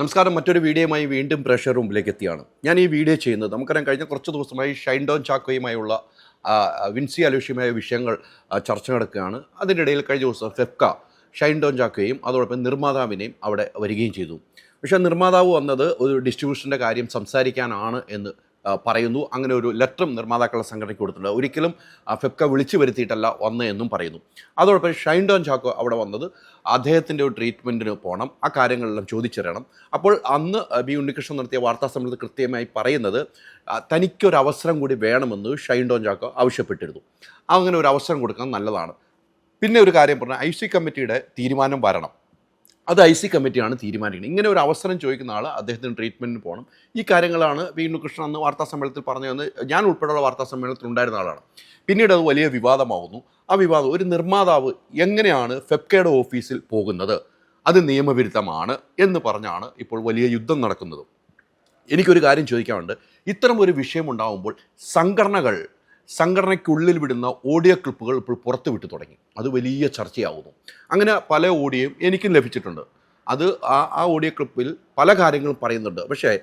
നമസ്കാരം. മറ്റൊരു വീഡിയോയുമായി വീണ്ടും പ്രഷർ റൂമിലേക്ക് എത്തിയാണ്. ഞാൻ ഈ വീഡിയോ ചെയ്യുന്നത് നമുക്കറിയാം കഴിഞ്ഞ കുറച്ച് ദിവസമായി ഷൈൻ ഡോൺ ചാക്കോയുമായുള്ള വിൻസി അലൂഷ്യമായ വിഷയങ്ങൾ ചർച്ച നടക്കുകയാണ്. അതിനിടയിൽ കഴിഞ്ഞ ദിവസം ഫെഫ്ക ഷൈൻ ഡോൺ ചാക്കോയും അതോടൊപ്പം നിർമ്മാതാവിനെയും അവിടെ വരികയും ചെയ്തു. പക്ഷേ നിർമ്മാതാവ് വന്നത് ഒരു ഡിസ്ട്രിബ്യൂഷന്റെ കാര്യം സംസാരിക്കാനാണ് എന്ന് പറയുന്നു. അങ്ങനെ ഒരു ലെറ്ററും നിർമ്മാതാക്കളുടെ സംഘടനയ്ക്ക് കൊടുത്തിട്ടുണ്ട്. ഒരിക്കലും ആ, ഫെഫ്ക വിളിച്ചു വരുത്തിയിട്ടല്ല വന്നതെന്നും പറയുന്നു. അതോടൊപ്പം ഷൈൻ ഡോൺ ചാക്കോ അവിടെ വന്നത് അദ്ദേഹത്തിന്റെ ഒരു ട്രീറ്റ്മെന്റിന് പോകണം ആ കാര്യങ്ങളെല്ലാം ചോദിച്ചറിയണം. അപ്പോൾ അന്ന് ബി ഉണ്ണികൃഷ്ണൻ നടത്തിയ വാർത്താ സമ്മേളനത്തിൽ കൃത്യമായി പറയുന്നത് തനിക്കൊരു അവസരം കൂടി വേണമെന്ന് ഷൈൻ ഡോൺ ചാക്കോ ആവശ്യപ്പെട്ടിരുന്നു. അങ്ങനെ ഒരു അവസരം കൊടുക്കാൻ നല്ലതാണ്. പിന്നെ ഒരു കാര്യം പറഞ്ഞാൽ ഐ സി കമ്മിറ്റിയുടെ തീരുമാനം വരണം. അത് ഐ സി കമ്മിറ്റിയാണ് തീരുമാനിക്കുന്നത്. ഇങ്ങനെ ഒരു അവസരം ചോദിക്കുന്ന ആൾ അദ്ദേഹത്തിന് ട്രീറ്റ്മെന്റിന് പോകണം. ഈ കാര്യങ്ങളാണ് വി ഉണ്ണികൃഷ്ണൻ അന്ന് വാർത്താ സമ്മേളനത്തിൽ പറഞ്ഞതെന്ന് ഞാൻ ഉൾപ്പെടെയുള്ള വാർത്താ സമ്മേളനത്തിൽ ഉണ്ടായിരുന്ന ആളാണ്. പിന്നീട് അത് വലിയ വിവാദമാകുന്നു ആ വിവാദം ഒരു നിർമ്മാതാവ് എങ്ങനെയാണ് ഫെപ്കയുടെ ഓഫീസിൽ പോകുന്നത്? അത് നിയമവിരുദ്ധമാണ് എന്ന് പറഞ്ഞാണ് ഇപ്പോൾ വലിയ യുദ്ധം നടക്കുന്നത്. എനിക്കൊരു കാര്യം ചോദിക്കാനുണ്ട്. ഇത്തരം ഒരു വിഷയമുണ്ടാകുമ്പോൾ സംഘടനകൾ സംഘടനയ്ക്കുള്ളിൽ വിടുന്ന ഓഡിയോ ക്ലിപ്പുകൾ ഇപ്പോൾ പുറത്തു വിട്ടു തുടങ്ങി. അത് വലിയ ചർച്ചയാവുന്നു. അങ്ങനെ പല ഓഡിയോയും എനിക്കും ലഭിച്ചിട്ടുണ്ട്. അത് ആ ആ ഓഡിയോ ക്ലിപ്പിൽ പല കാര്യങ്ങളും പറയുന്നുണ്ട്. പക്ഷേ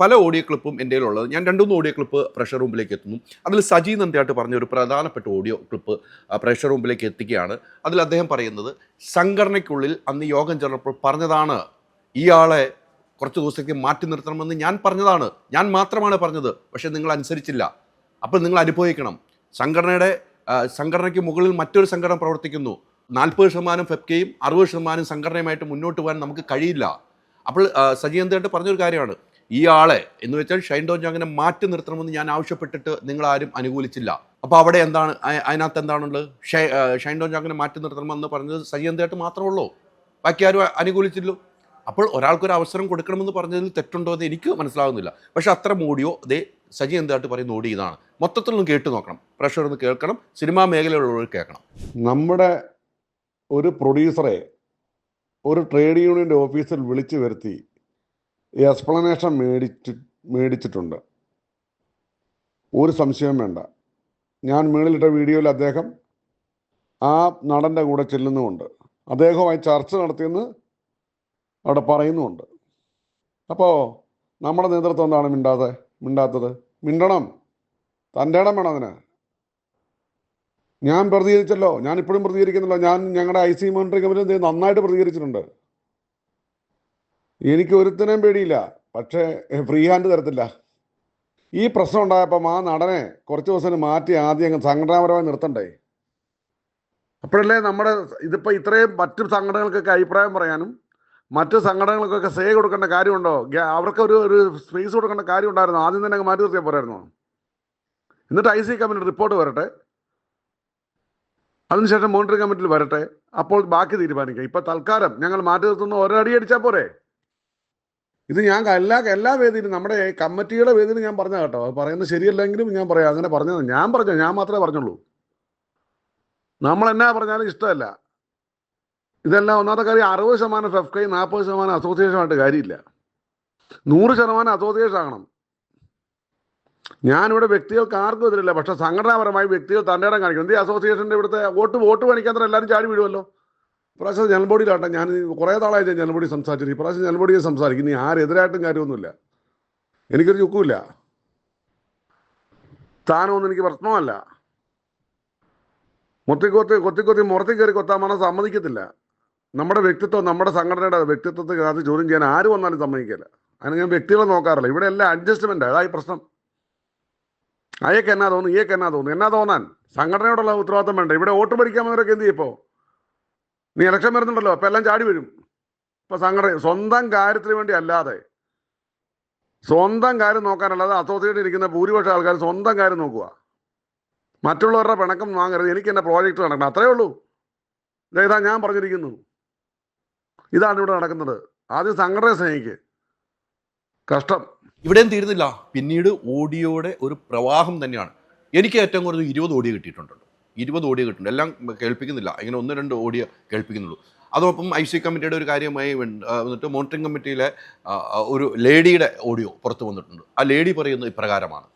പല ഓഡിയോ ക്ലിപ്പും എന്റെ ഉള്ളത് ഞാൻ രണ്ടുമൂന്ന് ഓഡിയോ ക്ലിപ്പ് പ്രഷർ റൂമിലേക്ക് എത്തുന്നു. അതിൽ സജി നന്ദിയായിട്ട് പറഞ്ഞ ഒരു പ്രധാനപ്പെട്ട ഓഡിയോ ക്ലിപ്പ് പ്രഷർ റൂമിലേക്ക് എത്തിക്കുകയാണ് അതിൽ അദ്ദേഹം പറയുന്നത് സംഘടനയ്ക്കുള്ളിൽ അന്ന് യോഗം ചേർന്നപ്പോൾ പറഞ്ഞതാണ് ഇയാളെ കുറച്ച് ദിവസത്തേക്ക് മാറ്റി നിർത്തണമെന്ന് ഞാൻ പറഞ്ഞതാണ്. ഞാൻ മാത്രമാണ് പറഞ്ഞത്. പക്ഷേ നിങ്ങൾ അനുസരിച്ചില്ല അപ്പോൾ നിങ്ങൾ അനുഭവിക്കണം. സംഘടനയുടെ സംഘടനയ്ക്ക് മുകളിൽ മറ്റൊരു സംഘടന പ്രവർത്തിക്കുന്നു. നാൽപ്പത് ശതമാനം ഫെപ്കയും അറുപത് ശതമാനം സംഘടനയുമായിട്ട് മുന്നോട്ട് പോകാൻ നമുക്ക് കഴിയില്ല. അപ്പോൾ സജീവന്തായിട്ട് പറഞ്ഞൊരു കാര്യമാണ്. ഈ ആളെ എന്ന് വെച്ചാൽ ഷൈൻ ഡോൺ ജാങ്ങിനെ മാറ്റി നിർത്തണമെന്ന് ഞാൻ ആവശ്യപ്പെട്ടിട്ട് നിങ്ങൾ ആരും അനുകൂലിച്ചില്ല. അപ്പോൾ അവിടെ എന്താണ് അതിനകത്ത് എന്താണുള്ളത്? ഷൈ ഷൈൻ ഡോൺ ജാങ്ങിനെ മാറ്റി നിർത്തണമെന്ന് പറഞ്ഞത് സജീന്ദ്രായിട്ട് മാത്രമേ ഉള്ളൂ. ബാക്കി ആരും അനുകൂലിച്ചില്ലോ അപ്പോൾ ഒരാൾക്കൊരു അവസരം കൊടുക്കണമെന്ന് പറഞ്ഞതിൽ തെറ്റുണ്ടോ എന്ന് എനിക്ക് മനസ്സിലാകുന്നില്ല പക്ഷേ അത്ര മോഡിയോ ദേ സജി എന്തായിട്ട് പറയുന്ന ഓടി ഇതാണ്. മൊത്തത്തിലൊന്നും കേട്ട് നോക്കണം. പ്രഷർ ഒന്ന് കേൾക്കണം. സിനിമാ മേഖലയിലുള്ളവർ കേൾക്കണം. നമ്മുടെ ഒരു പ്രൊഡ്യൂസറെ ഒരു ട്രേഡ് യൂണിയന്റെ ഓഫീസിൽ വിളിച്ചു വരുത്തി എക്സ്പ്ലനേഷൻ മേടിച്ച് മേടിച്ചിട്ടുണ്ട്. ഒരു സംശയം വേണ്ട. ഞാൻ മുകളിലിട്ട വീഡിയോയിൽ അദ്ദേഹം ആ നടന്റെ കൂടെ ചെല്ലുന്നുമുണ്ട്. അദ്ദേഹവുമായി ചർച്ച നടത്തിയെന്ന് അവിടെ പറയുന്നുമുണ്ട്. അപ്പോൾ നമ്മുടെ നേതൃത്വം എന്താണ് മിണ്ടാതെ മിണ്ടാത്തത്? മിണ്ടണം. തന്റെ ഇടം വേണം അതിന്. ഞാൻ പ്രതികരിച്ചല്ലോ. ഞാൻ ഇപ്പോഴും പ്രതികരിക്കുന്നല്ലോ. ഞാൻ ഞങ്ങളുടെ ഐ സി മോണിറ്ററിംഗ് കമ്മിറ്റി നന്നായിട്ട് പ്രതികരിച്ചിട്ടുണ്ട്. എനിക്ക് ഒരുത്തിനേം പേടിയില്ല. പക്ഷേ ഫ്രീ ഹാൻഡ് തരത്തില്ല. ഈ പ്രശ്നം ഉണ്ടായപ്പം ആ നടനെ കുറച്ച് ദിവസം മാറ്റി ആദ്യം അങ്ങ് സംഘടനാപരമായി നിർത്തണ്ടേ? അപ്പോഴല്ലേ നമ്മുടെ ഇതിപ്പോൾ ഇത്രയും മറ്റു സംഘടനകൾക്കൊക്കെ അഭിപ്രായം പറയാനും മറ്റ് സംഘടനകൾക്കൊക്കെ സേ കൊടുക്കേണ്ട കാര്യമുണ്ടോ? അവർക്ക് ഒരു ഒരു സ്പേസ് കൊടുക്കേണ്ട കാര്യം ഉണ്ടായിരുന്നു ആദ്യം തന്നെ മാറ്റി നിർത്തിയാൽ പോരായിരുന്നു. എന്നിട്ട് ഐ സി കമ്മിറ്റി റിപ്പോർട്ട് വരട്ടെ. അതിനുശേഷം മോണിറ്ററിംഗ് കമ്മിറ്റിയിൽ വരട്ടെ. അപ്പോൾ ബാക്കി തീരുമാനിക്കാം. ഇപ്പൊ തൽക്കാലം ഞങ്ങൾ മാറ്റി നിർത്തുന്ന ഒരടി അടിച്ചാൽ പോരെ? ഇത് ഞാൻ എല്ലാ എല്ലാ വേദിയിലും നമ്മുടെ കമ്മിറ്റിയുടെ വേദിയിൽ ഞാൻ പറഞ്ഞ കേട്ടോ. അത് പറയുന്നത് ശരിയല്ലെങ്കിലും ഞാൻ പറയാം. അങ്ങനെ പറഞ്ഞത്. ഞാൻ പറഞ്ഞു ഞാൻ മാത്രമേ പറഞ്ഞുള്ളൂ. നമ്മൾ എന്നാ പറഞ്ഞാലും ഇഷ്ടമല്ല. ഇതെല്ലാം ഒന്നാമത്തെ കാര്യം അറുപത് ശതമാനം ഫെഫ്കൈ നാൽപ്പത് ശതമാനം അസോസിയേഷനായിട്ട് കാര്യമില്ല. നൂറ് ശതമാനം അസോസിയേഷൻ ആകണം. ഞാനിവിടെ വ്യക്തികൾക്ക് ആർക്കും എതിരില്ല പക്ഷെ സംഘടനാപരമായി വ്യക്തികൾ തന്റെ ഇടം കാണിക്കണം. എന്ത് അസോസിയേഷന്റെ ഇവിടുത്തെ വോട്ട് വോട്ട് പണിക്കാൻ തന്നെ എല്ലാവരും ചാടി വീഴുമല്ലോ ഇപ്രാവശ്യം ജനറൽ ബോഡിയിലാട്ടെ ഞാൻ കുറേ നാളായി ഞാൻ ജനറൽ ബോഡി സംസാരിച്ചു ഇപ്രാവശ്യം ജനറൽ ബോഡിയെ സംസാരിക്കും. ഇനി ആരെതിരായിട്ടും കാര്യമൊന്നുമില്ല. എനിക്കൊരു ചുക്കുമില്ല. സ്ഥാനമൊന്നും എനിക്ക് പ്രശ്നമല്ല. മുത്തിക്കൊത്തി കൊത്തിക്കൊത്തി മുറത്തി കയറി കൊത്താൻ മണം സമ്മതിക്കത്തില്ല. നമ്മുടെ വ്യക്തിത്വം നമ്മുടെ സംഘടനയുടെ വ്യക്തിത്വത്തെ അത് ചോദ്യം ചെയ്യാൻ ആര് വന്നാലും സമ്മതിക്കില്ല. അതിന് ഞാൻ വ്യക്തികളെ നോക്കാറില്ല. ഇവിടെ എല്ലാം അഡ്ജസ്റ്റ്മെന്റ് അതായി പ്രശ്നം. അയക്ക് എന്നാ തോന്നുന്നു ഇയക്ക് എന്നാ തോന്നുന്നു എന്നാ തോന്നാൻ? സംഘടനയോടുള്ള ഉത്തരവാദിത്തം വേണ്ട? ഇവിടെ വോട്ട് ഭരിക്കാമെന്നവരൊക്കെ എന്ത് ചെയ്യപ്പോ നീ ഇലക്ഷൻ വരുന്നുണ്ടല്ലോ അപ്പൊ എല്ലാം ചാടി വരും. ഇപ്പൊ സംഘടന സ്വന്തം കാര്യത്തിന് വേണ്ടി അല്ലാതെ സ്വന്തം കാര്യം നോക്കാനല്ലാതെ അസോസിയേറ്റ് ഇരിക്കുന്ന ഭൂരിപക്ഷം ആൾക്കാർ സ്വന്തം കാര്യം നോക്കുക മറ്റുള്ളവരുടെ പിണക്കം വാങ്ങരുത്. എനിക്ക് എന്റെ പ്രോജക്റ്റ് നടക്കണം അത്രേ ഉള്ളൂ. ഇതാ ഞാൻ പറഞ്ഞിരിക്കുന്നു. ഇതാണ് ഇവിടെ നടക്കുന്നത്. ആദ്യം സംഘടനയെ സ്നേഹിക്ക്. കഷ്ടം. ഇവിടെയും തീരുന്നില്ല. പിന്നീട് ഓഡിയോയുടെ ഒരു പ്രവാഹം തന്നെയാണ്. എനിക്ക് ഏറ്റവും കുറഞ്ഞ ഇരുപത് ഓഡിയോ കിട്ടിയിട്ടുണ്ട് ഇരുപത് ഓഡിയോ കിട്ടുന്നുണ്ട് എല്ലാം കേൾപ്പിക്കുന്നില്ല. ഇങ്ങനെ ഒന്ന് രണ്ട് ഓഡിയോ കേൾപ്പിക്കുന്നുള്ളൂ. അതോടൊപ്പം ഐ സി കമ്മിറ്റിയുടെ ഒരു കാര്യമായി വന്നിട്ട് മോണിറ്ററിംഗ് കമ്മിറ്റിയിലെ ഒരു ലേഡിയുടെ ഓഡിയോ പുറത്തു വന്നിട്ടുണ്ട്. ആ ലേഡി പറയുന്നത് ഇപ്രകാരമാണ്.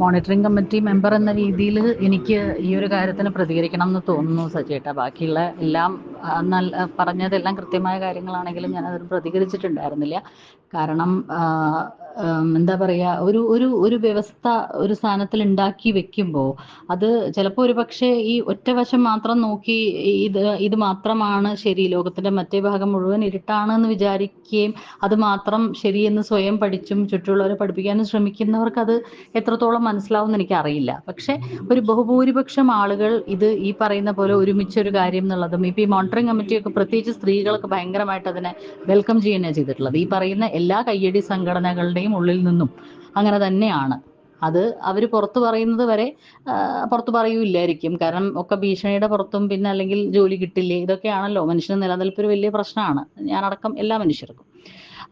മോണിറ്ററിംഗ് കമ്മിറ്റി മെമ്പർ എന്ന രീതിയിൽ എനിക്ക് ഈ ഒരു കാര്യത്തിന് പ്രതികരിക്കണം എന്ന് തോന്നുന്നു സജേട്ട. ബാക്കിയുള്ള എല്ലാം നല്ല പറഞ്ഞതെല്ലാം കൃത്യമായ കാര്യങ്ങളാണെങ്കിലും ഞാൻ അതിന് പ്രതികരിച്ചിട്ടുണ്ടായിരുന്നില്ല. കാരണം എന്താ പറയുക ഒരു ഒരു ഒരു വ്യവസ്ഥ ഒരു സ്ഥാനത്തിൽ ഉണ്ടാക്കി വെക്കുമ്പോൾ അത് ചിലപ്പോൾ ഒരു പക്ഷേ ഈ ഒറ്റ വശം മാത്രം നോക്കി ഇത് ഇത് മാത്രമാണ് ശരി ലോകത്തിന്റെ മറ്റേ ഭാഗം മുഴുവൻ ഇരുട്ടാണ് എന്ന് വിചാരിക്കുകയും അത് മാത്രം ശരിയെന്ന് സ്വയം പഠിച്ചും ചുറ്റുമുള്ളവരെ പഠിപ്പിക്കാനും ശ്രമിക്കുന്നവർക്ക് അത് എത്രത്തോളം മനസ്സിലാവും മനസ്സിലാവുമെന്ന് എനിക്കറിയില്ല. പക്ഷെ ഒരു ബഹുഭൂരിപക്ഷം ആളുകൾ ഇത് ഈ പറയുന്ന പോലെ ഒരുമിച്ചൊരു കാര്യം എന്നുള്ളതും ഇപ്പൊ ഈ മോണിറ്ററിംഗ് കമ്മിറ്റിയൊക്കെ പ്രത്യേകിച്ച് സ്ത്രീകളൊക്കെ ഭയങ്കരമായിട്ട് അതിനെ വെൽക്കം ചെയ്യുകയാണ് ചെയ്തിട്ടുള്ളത്. ഈ പറയുന്ന എല്ലാ കയ്യടി സംഘടനകളുടെയും ഉള്ളിൽ നിന്നും. അങ്ങനെ തന്നെയാണ്. അത് അവർ പുറത്തു പറയുന്നത് വരെ പുറത്തു പറയൂല്ലായിരിക്കും. കാരണം ഒക്കെ ഭീഷണിയുടെ പുറത്തും പിന്നെ അല്ലെങ്കിൽ ജോലി കിട്ടില്ലേ? ഇതൊക്കെയാണല്ലോ. മനുഷ്യന് നിലനിൽപ്പ് ഒരു വലിയ പ്രശ്നമാണ്. ഞാനടക്കം എല്ലാ മനുഷ്യർക്കും.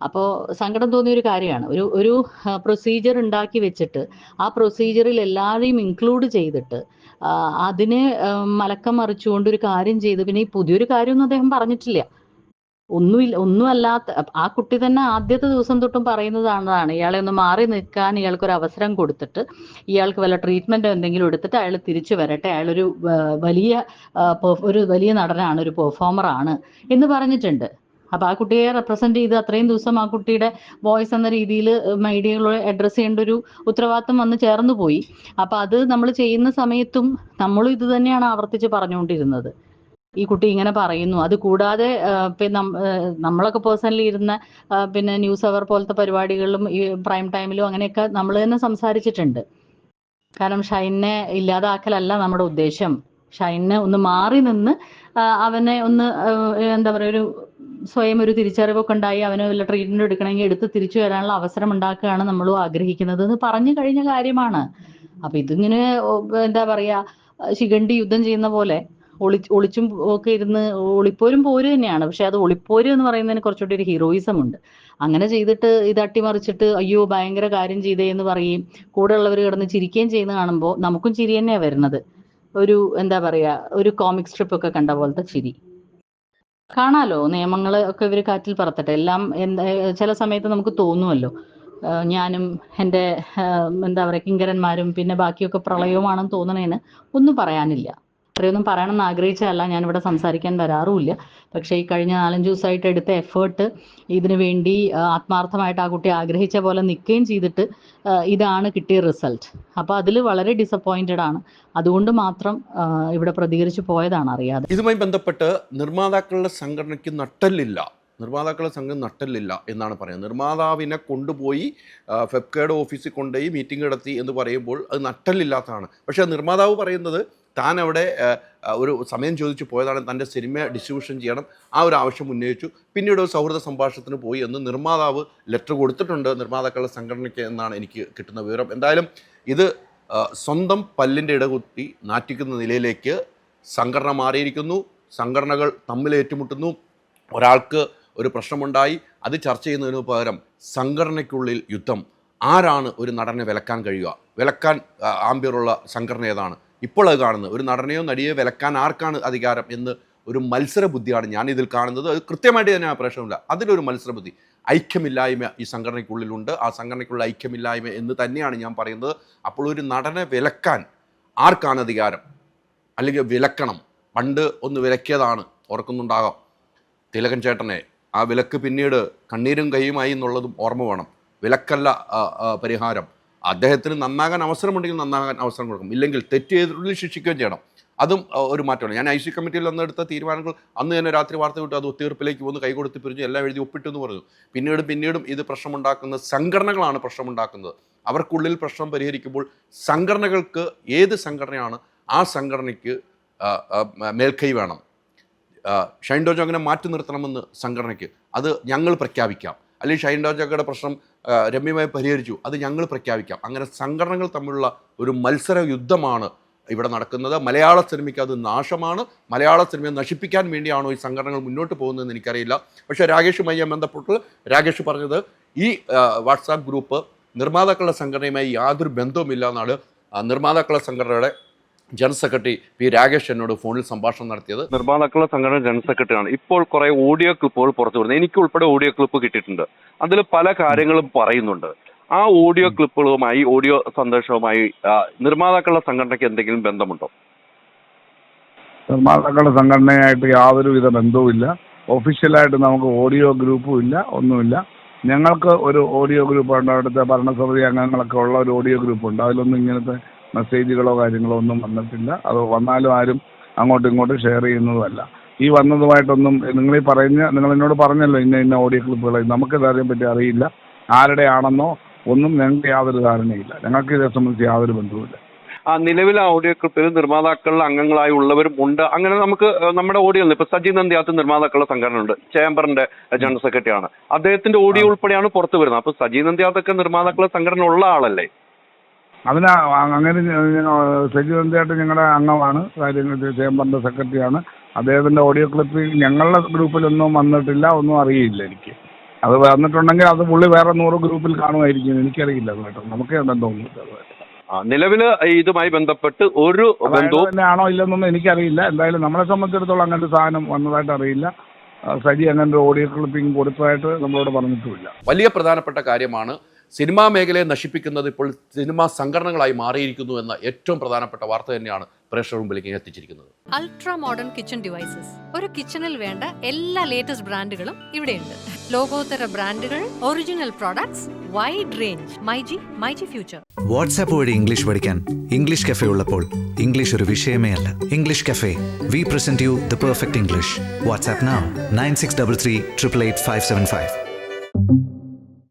അപ്പോൾ സങ്കടം തോന്നിയ ഒരു കാര്യമാണ്. ഒരു ഒരു പ്രൊസീജിയർ ഉണ്ടാക്കി വെച്ചിട്ട് ആ പ്രൊസീജിയറിൽ എല്ലാവരെയും ഇൻക്ലൂഡ് ചെയ്തിട്ട് അതിനെ മലക്കം മറിച്ചുകൊണ്ട് ഒരു കാര്യം ചെയ്ത് പിന്നെ ഈ പുതിയൊരു കാര്യമൊന്നും അദ്ദേഹം പറഞ്ഞിട്ടില്ല. ഒന്നുമില്ല ഒന്നുമല്ലാത്ത ആ കുട്ടി തന്നെ ആദ്യത്തെ ദിവസം തൊട്ടും പറയുന്നതാണ് ഇയാളെ ഒന്ന് മാറി നിൽക്കാൻ ഇയാൾക്ക് ഒരു അവസരം കൊടുത്തിട്ട് ഇയാൾക്ക് വല്ല ട്രീറ്റ്മെന്റ് എന്തെങ്കിലും എടുത്തിട്ട് അയാൾ തിരിച്ചു വരട്ടെ. അയാളൊരു വലിയ ഒരു വലിയ നടനാണ് ഒരു പെർഫോമർ ആണ് എന്ന് പറഞ്ഞിട്ടുണ്ട്. അപ്പൊ ആ കുട്ടിയെ റെപ്രസെന്റ് ചെയ്ത് അത്രയും ദിവസം ആ കുട്ടിയുടെ വോയിസ് എന്ന രീതിയിൽ മീഡിയകളെ അഡ്രസ് ചെയ്യേണ്ട ഒരു ഉത്തരവാദിത്വം വന്ന് ചേർന്നു പോയി. അപ്പൊ അത് നമ്മൾ ചെയ്യുന്ന സമയത്തും നമ്മളും ഇത് തന്നെയാണ് ആവർത്തിച്ച് പറഞ്ഞുകൊണ്ടിരുന്നത്. ഈ കുട്ടി ഇങ്ങനെ പറയുന്നു. അത് കൂടാതെ പിന്നെ നമ്മളൊക്കെ പേഴ്സണലി ഇരുന്ന പിന്നെ ന്യൂസ് അവർ പോലത്തെ പരിപാടികളിലും ഈ പ്രൈം ടൈമിലും അങ്ങനെയൊക്കെ നമ്മൾ തന്നെ സംസാരിച്ചിട്ടുണ്ട്. കാരണം ഷൈനെ ഇല്ലാതാക്കലല്ല നമ്മുടെ ഉദ്ദേശം. ഷൈനെ ഒന്ന് മാറി നിന്ന് അവനെ ഒന്ന് എന്താ പറയുക ഒരു സ്വയം ഒരു തിരിച്ചറിവൊക്കെ ഉണ്ടായി അവന് വല്ല ട്രീറ്റ്മെന്റ് എടുക്കണമെങ്കിൽ എടുത്ത് തിരിച്ചു വരാനുള്ള അവസരം ഉണ്ടാക്കുകയാണ് നമ്മൾ ആഗ്രഹിക്കുന്നത് എന്ന് പറഞ്ഞു കഴിഞ്ഞ കാര്യമാണ്. അപ്പൊ ഇതിങ്ങനെ എന്താ പറയാ ശിഖണ്ഡി യുദ്ധം ചെയ്യുന്ന പോലെ ഒളി ഒളിച്ചും ഒക്കെ ഇരുന്ന് ഒളിപ്പോരും പോര് തന്നെയാണ്. പക്ഷെ അത് ഒളിപ്പോര് എന്ന് പറയുന്നതിന് കുറച്ചുകൂടി ഒരു ഹീറോയിസം ഉണ്ട്. അങ്ങനെ ചെയ്തിട്ട് ഇത് അട്ടിമറിച്ചിട്ട് അയ്യോ ഭയങ്കര കാര്യം ചെയ്തേ എന്ന് പറയും കൂടെ ഉള്ളവർ കിടന്ന് ചിരിക്കുകയും ചെയ്യുന്ന കാണുമ്പോൾ നമുക്കും ചിരി തന്നെയാണ് വരുന്നത്. ഒരു എന്താ പറയാ ഒരു കോമിക് സ്ട്രിപ്പ് ഒക്കെ കണ്ട പോലത്തെ ചിരി. കാണാലോ? നിയമങ്ങൾ ഒക്കെ ഇവർ കാറ്റിൽ പറത്തട്ടെ. എല്ലാം എന്താ ചില സമയത്ത് നമുക്ക് തോന്നുമല്ലോ ഞാനും എന്റെ എന്താ പറയുക കിങ്കരന്മാരും പിന്നെ ബാക്കിയൊക്കെ പ്രളയവുമാണെന്ന് തോന്നണേന്ന് ഒന്നും പറയാനില്ല. അത്രയൊന്നും പറയണമെന്ന് ആഗ്രഹിച്ചതല്ല. ഞാൻ ഇവിടെ സംസാരിക്കാൻ വരാറുമില്ല. പക്ഷേ ഈ കഴിഞ്ഞ നാലഞ്ച് ദിവസമായിട്ട് എടുത്ത എഫേർട്ട് ഇതിനു വേണ്ടി ആത്മാർത്ഥമായിട്ട് ആ കുട്ടി ആഗ്രഹിച്ച പോലെ നിൽക്കുകയും ചെയ്തിട്ട് ഇതാണ് കിട്ടിയ റിസൾട്ട് അപ്പോൾ അതിൽ വളരെ ഡിസപ്പോയിന്റഡ് ആണ്. അതുകൊണ്ട് മാത്രം ഇവിടെ പ്രതികരിച്ചു പോയതാണ് അറിയാതെ. ഇതുമായി ബന്ധപ്പെട്ട് നിർമ്മാതാക്കളുടെ സംഘടനയ്ക്ക് നട്ടല്ലില്ല. നിർമ്മാതാക്കളുടെ സംഘം നട്ടല്ലില്ല എന്നാണ് പറയുന്നത്. നിർമ്മാതാവിനെ കൊണ്ടുപോയി ഫെബ്കേഡ് ഓഫീസിൽ കൊണ്ടുപോയി മീറ്റിംഗ് നടത്തി എന്ന് പറയുമ്പോൾ അത് നട്ടല്ലില്ലാത്തതാണ്. പക്ഷേ നിർമ്മാതാവ് പറയുന്നത് താൻ അവിടെ ഒരു സമയം ചോദിച്ചു പോയതാണ് തന്റെ സിനിമ ഡിസ്ട്രിബ്യൂഷൻ ചെയ്യണം. ആ ഒരു ആവശ്യം ഉന്നയിച്ചു. പിന്നീട് ഒരു സൗഹൃദ സംഭാഷണത്തിന് പോയി എന്ന് നിർമ്മാതാവ് ലെറ്റർ കൊടുത്തിട്ടുണ്ട്. നിർമ്മാതാക്കളുടെ സംഘടനയ്ക്ക് എന്നാണ് എനിക്ക് കിട്ടുന്ന വിവരം. എന്തായാലും ഇത് സ്വന്തം പല്ലിന്റെ ഇടകുത്തി നാറ്റിക്കുന്ന നിലയിലേക്ക് സംഘടന മാറിയിരിക്കുന്നു. സംഘടനകൾ തമ്മിൽ ഏറ്റുമുട്ടുന്നു. ഒരാൾക്ക് ഒരു പ്രശ്നമുണ്ടായി. അത് ചർച്ച ചെയ്യുന്നതിന് പകരം സംഘടനയ്ക്കുള്ളിൽ യുദ്ധം. ആരാണ് ഒരു നടനെ വിലക്കാൻ കഴിയുക? വിലക്കാൻ ആംബിയറുള്ള സംഘടന ഏതാണ്? ഇപ്പോൾ അത് കാണുന്നത്. ഒരു നടനെയോ നടിയോ വിലക്കാൻ ആർക്കാണ് അധികാരം എന്ന് ഒരു മത്സര ബുദ്ധിയാണ് ഞാൻ ഇതിൽ കാണുന്നത്. അത് കൃത്യമായിട്ട് തന്നെ പ്രശ്നമില്ല അതിലൊരു മത്സര ബുദ്ധി ഐക്യമില്ലായ്മ ഈ സംഘടനയ്ക്കുള്ളിലുണ്ട്. ആ സംഘടനയ്ക്കുള്ള ഐക്യമില്ലായ്മ എന്ന് തന്നെയാണ് ഞാൻ പറയുന്നത്. അപ്പോൾ ഒരു നടനെ വിലക്കാൻ ആർക്കാണ് അധികാരം? അല്ലെങ്കിൽ വിലക്കണം. പണ്ട് ഒന്ന് വിലക്കിയതാണ്. ഓർക്കുന്നുണ്ടാകാം. തിലകൻ ചേട്ടനെ ആ വിലക്ക് പിന്നീട് കണ്ണീരും കൈയുമായി എന്നുള്ളതും ഓർമ്മ വേണം. വിലക്കല്ല പരിഹാരം. അദ്ദേഹത്തിന് നന്നാകാൻ അവസരമുണ്ടെങ്കിൽ നന്നാകാൻ അവസരം കൊടുക്കും. ഇല്ലെങ്കിൽ തെറ്റ് ചെയ്തിട്ടുള്ളിൽ ശിക്ഷിക്കുകയും ചെയ്യണം. അതും ഒരു മാറ്റമാണ്. ഞാൻ ഐ സി കമ്മിറ്റിയിൽ അന്ന് എടുത്ത തീരുമാനങ്ങൾ അന്ന് തന്നെ രാത്രി വാർത്ത വിട്ടു. അത് ഒത്തീർപ്പിലേക്ക് വന്ന് കൈകൊടുത്ത് പിരിഞ്ഞു എല്ലാം എഴുതി ഒപ്പിട്ടു എന്ന് പറഞ്ഞു. പിന്നീട് പിന്നീടും ഇത് പ്രശ്നമുണ്ടാക്കുന്ന സംഘടനകളാണ് പ്രശ്നമുണ്ടാക്കുന്നത്. അവർക്കുള്ളിൽ പ്രശ്നം പരിഹരിക്കുമ്പോൾ സംഘടനകൾക്ക് ഏത് സംഘടനയാണ് ആ സംഘടനയ്ക്ക് മേൽക്കൈ വേണം. ഷൈൻഡോജോ അങ്ങനെ മാറ്റി നിർത്തണമെന്ന് സംഘടനയ്ക്ക്. അത് ഞങ്ങൾ പ്രഖ്യാപിക്കാം. അല്ലെങ്കിൽ ഷൈൻ രാജാക്കയുടെ പ്രശ്നം രമ്യമായി പരിഹരിച്ചു. അത് ഞങ്ങൾ പ്രഖ്യാപിക്കാം. അങ്ങനെ സംഘടനകൾ തമ്മിലുള്ള ഒരു മത്സര യുദ്ധമാണ് ഇവിടെ നടക്കുന്നത്. മലയാള സിനിമയ്ക്ക് അത് നാശമാണ്. മലയാള സിനിമയെ നശിപ്പിക്കാൻ വേണ്ടിയാണോ ഈ സംഘടനകൾ മുന്നോട്ട് പോകുന്നതെന്ന് എനിക്കറിയില്ല. പക്ഷേ രാകേഷുമായി ഞാൻ ബന്ധപ്പെട്ട് രാകേഷ് പറഞ്ഞത് ഈ വാട്സാപ്പ് ഗ്രൂപ്പ് നിർമ്മാതാക്കളുടെ സംഘടനയുമായി യാതൊരു ബന്ധവുമില്ല എന്നാണ് നിർമ്മാതാക്കളുടെ സംഘടനയുടെ ജനറൽ സെക്രട്ടറി പി രാകേഷ് എന്നോട് ഫോണിൽ സംഭാഷണം നടത്തിയത്. നിർമ്മാതാക്കളുടെ സംഘടന ജനറൽ സെക്രട്ടറിയാണ്. ഇപ്പോൾ കുറെ ഓഡിയോ ക്ലിപ്പുകൾ പുറത്തു വരുന്നത് എനിക്ക് ഉൾപ്പെടെ ഓഡിയോ ക്ലിപ്പ് കിട്ടിയിട്ടുണ്ട്. അതിൽ പല കാര്യങ്ങളും പറയുന്നുണ്ട്. ആ ഓഡിയോ ക്ലിപ്പുകളുമായി ഓഡിയോ സന്ദേശവുമായി നിർമ്മാതാക്കളുടെ സംഘടനയ്ക്ക് എന്തെങ്കിലും ബന്ധമുണ്ടോ? നിർമ്മാതാക്കളുടെ സംഘടനയായിട്ട് യാതൊരുവിധ ബന്ധവുമില്ല. ഒഫീഷ്യലായിട്ട് നമുക്ക് ഓഡിയോ ഗ്രൂപ്പും ഇല്ല ഒന്നുമില്ല. ഞങ്ങൾക്ക് ഒരു ഓഡിയോ ഗ്രൂപ്പ് ഉണ്ട് അവിടുത്തെ ഭരണസമിതി അംഗങ്ങളൊക്കെ ഉള്ള ഒരു ഓഡിയോ ഗ്രൂപ്പ് ഉണ്ട് അതിലൊന്നും ഇങ്ങനത്തെ മെസ്സേജുകളോ കാര്യങ്ങളോ ഒന്നും വന്നിട്ടില്ല. അത് വന്നാലും ആരും അങ്ങോട്ടും ഇങ്ങോട്ടും ഷെയർ ചെയ്യുന്നതുമല്ല. ഈ വന്നതുമായിട്ടൊന്നും നിങ്ങൾ ഈ പറഞ്ഞ നിങ്ങൾ എന്നോട് പറഞ്ഞല്ലോ ഇന്ന ഇന്ന ഓഡിയോ ക്ലിപ്പുകൾ നമുക്ക് ഇതിനെ പറ്റി അറിയില്ല. ആരുടെ ആണെന്നോ ഒന്നും ഞങ്ങൾക്ക് യാതൊരു ധാരണയില്ല. ഞങ്ങൾക്ക് ഇതേ സംബന്ധിച്ച് യാതൊരു ബന്ധവുമില്ല. ആ നിലവിലെ ഓഡിയോ ക്ലിപ്പിൽ നിർമ്മാതാക്കളിൽ അംഗങ്ങളായി ഉള്ളവരും ഉണ്ട്. അങ്ങനെ നമുക്ക് നമ്മുടെ ഓഡിയോ ഇപ്പൊ സജി നന്ദ്യാത്ത് നിർമ്മാതാക്കളുടെ സംഘടന ഉണ്ട് ചേംബറിന്റെ ജനറൽ സെക്രട്ടറിയാണ്. അദ്ദേഹത്തിന്റെ ഓഡിയോ ഉൾപ്പെടെയാണ് പുറത്തു വരുന്നത്. അപ്പൊ സജി നന്ദിയാത്തൊക്കെ നിർമ്മാതാക്കളുടെ സംഘടന ഉള്ള ആളല്ലേ? അതിന് അങ്ങനെ സജീവന്തയായിട്ട് ഞങ്ങളുടെ അംഗമാണ് കാര്യങ്ങൾ ചേംബറിന്റെ സെക്രട്ടറിയാണ്. അദ്ദേഹത്തിന്റെ ഓഡിയോ ക്ലിപ്പ് ഞങ്ങളുടെ ഗ്രൂപ്പിലൊന്നും വന്നിട്ടില്ല ഒന്നും അറിയില്ല എനിക്ക്. അത് വന്നിട്ടുണ്ടെങ്കിൽ അത് പുള്ളി വേറെ നൂറ് ഗ്രൂപ്പിൽ കാണുമായിരിക്കും. എനിക്കറിയില്ല കേട്ടോ. നമുക്ക് ബന്ധമൊന്നുമില്ല തോന്നുന്നു? ആ, നിലവിൽ ഇതുമായി ബന്ധപ്പെട്ട് ഒരു ബന്ധവും തന്നെയാണോ ഇല്ലെന്നൊന്നും എനിക്കറിയില്ല. എന്തായാലും നമ്മളെ സംബന്ധിച്ചിടത്തോളം അങ്ങനത്തെ സാധനം വന്നതായിട്ട് അറിയില്ല. സജി അങ്ങനെ ഓഡിയോ ക്ലിപ്പിംഗ് കൊടുത്തതായിട്ട് നമ്മളോട് പറഞ്ഞിട്ടുമില്ല. വലിയ പ്രധാനപ്പെട്ട കാര്യമാണ് സിനിമാ മേഖലയെ നശിപ്പിക്കുന്നത് ഇപ്പോൾ സിനിമാ സംഘടനകളായി മാറിയിരിക്കുന്നു എന്ന ഏറ്റവും പ്രധാനപ്പെട്ട വാർത്ത തന്നെയാണ് പ്രേക്ഷകർ മുമ്പിലേക്ക് എത്തിച്ചിരിക്കുന്നത്. അൾട്രാ മോഡേൺ കിച്ചൺ ഡിവൈസസ് ഒരു കിച്ചണിൽ വേണ്ട എല്ലാ ലേറ്റസ്റ്റ് ബ്രാൻഡുകളും ഇവിടെയുണ്ട്. ലോകോത്തര ബ്രാൻഡുകൾ original products wide range myG myG future WhatsApp വഴി ഇംഗ്ലീഷ് പഠിക്കാൻ ഇംഗ്ലീഷ് കഫേ ഉള്ളപ്പോൾ ഇംഗ്ലീഷ് ഒരു വിഷയമേ അല്ല. English cafe we present you the perfect English WhatsApp nine six double three triple eight five seven five